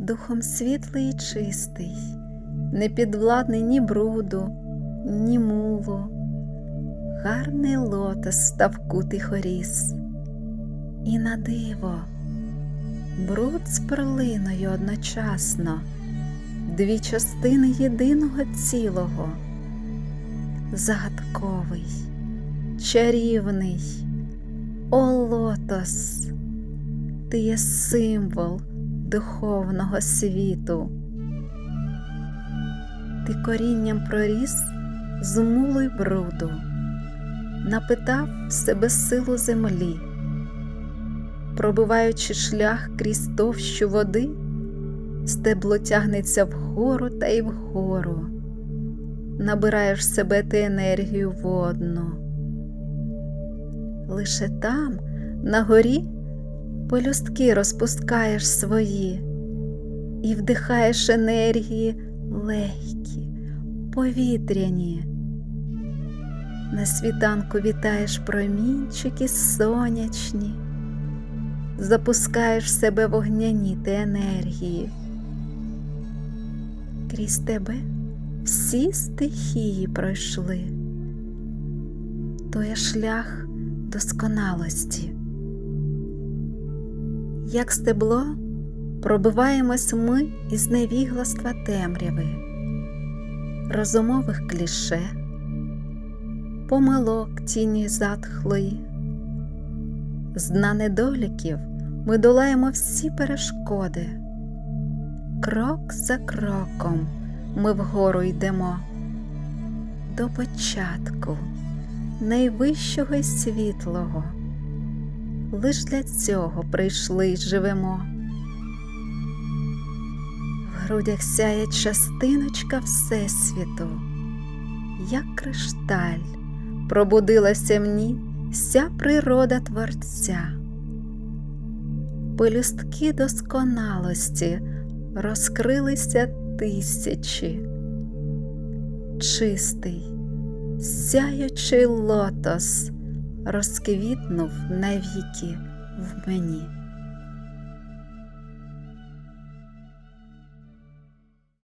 духом світлий і чистий, не підвладний ні бруду, ні мулу. Гарний лотос став тихо ріс. І на диво, бруд з перлиною одночасно, дві частини єдиного цілого, загадковий, чарівний, о лотос, ти є символ духовного світу. Ти корінням проріс з мулу й бруду, напитав в себе силу землі, пробиваючи шлях крізь товщу води, стебло тягнеться вгору та й вгору, набираєш в себе ти енергію водну. Лише там, на горі, пелюстки розпускаєш свої і вдихаєш енергії легкі, повітряні. На світанку вітаєш промінчики сонячні, запускаєш в себе вогняні ти енергії. Крізь тебе всі стихії пройшли, то є шлях досконалості. Як стебло пробиваємось ми із невігластва темряви, розумових кліше, помилок тіні затхлої. З дна недоліків ми долаємо всі перешкоди. Крок за кроком ми вгору йдемо до початку найвищого й світлого. Лиш для цього прийшли й живемо. В грудях сяє частиночка Всесвіту, як кришталь, пробудилася в ній вся природа Творця. Пелюстки досконалості розкрилися тисячі, чистий, сяючий лотос розквітнув навіки в мені.